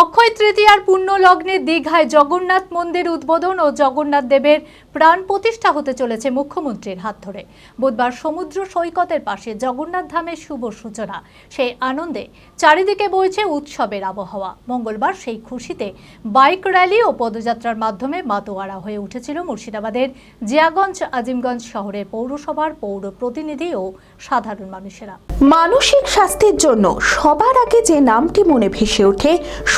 অক্ষয় তৃতীয়ার পূর্ণ লগ্নে দীঘায় জগন্নাথ মন্দির উদ্বোধন ও জগন্নাথ দেবের প্রাণ প্রতিষ্ঠা হতে চলেছে মুখ্যমন্ত্রীর হাত ধরে। বুধবার সমুদ্র সৈকতের পাশে জগন্নাথ ধামের শুভ সূচনা। সেই আনন্দে চারিদিকে বইছে উৎসবের আবহাওয়া। মঙ্গলবার সেই খুশিতে বাইক র্যালি ও পদযাত্রার মাধ্যমে মাতোয়ারা হয়ে উঠেছিল মুর্শিদাবাদের জিয়াগঞ্জ, আজিমগঞ্জ শহরের পৌরসভার পৌর প্রতিনিধি ও সাধারণ মানুষেরা। মানসিক স্বাস্থ্যের জন্য সবার আগে যে নামটি মনে ভেসে ওঠে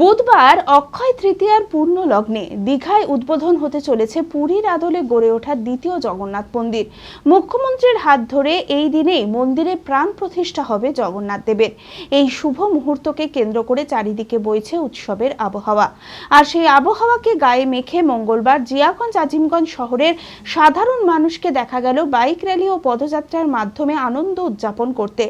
বুধবার অক্ষয় তৃতীয়ার পূর্ণ লগ্নে দীঘায় উদ্বোধন হতে চলেছে পুরীর আদলে গড়ে ওঠা দ্বিতীয় জগন্নাথ মন্দির। মুখ্যমন্ত্রীর হাত ধরে এই দিনেই মন্দিরে প্রাণ প্রতিষ্ঠা হবে জগন্নাথ দেবের। এই শুভ মুহূর্তকে কেন্দ্র করে চারিদিকে বইছে উৎসবের আবহাওয়া। আর সেই আবহাওয়াকে গায়ে মেখে মঙ্গলবার জিয়াগঞ্জ আজিমগঞ্জ শহরের সাধারণ মানুষকে দেখা গেল বাইক র্যালি ও পদযাত্রার মাধ্যমে আনন্দ উদযাপন করতে।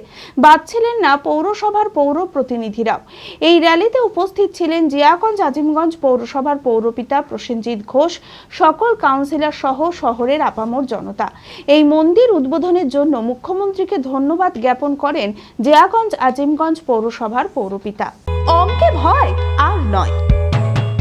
বাদ ছিলেন না পৌরসভার পৌর প্রতিনিধিরাও। এই র্যালিতে উপস্থিত ছিলেন জিয়াগঞ্জ আজিমগঞ্জ পৌরসভার পৌরপিতা প্রসেনজিৎ ঘোষ, সকল কাউন্সিলর সহ শহরের আপামর জনতা। এই মন্দির উদ্বোধনের জন্য মুখ্যমন্ত্রীকে ধন্যবাদ জ্ঞাপন করেন জিয়াগঞ্জ আজিমগঞ্জ পৌরসভার পৌরপিতা। অঙ্কে ভয় আর নয়।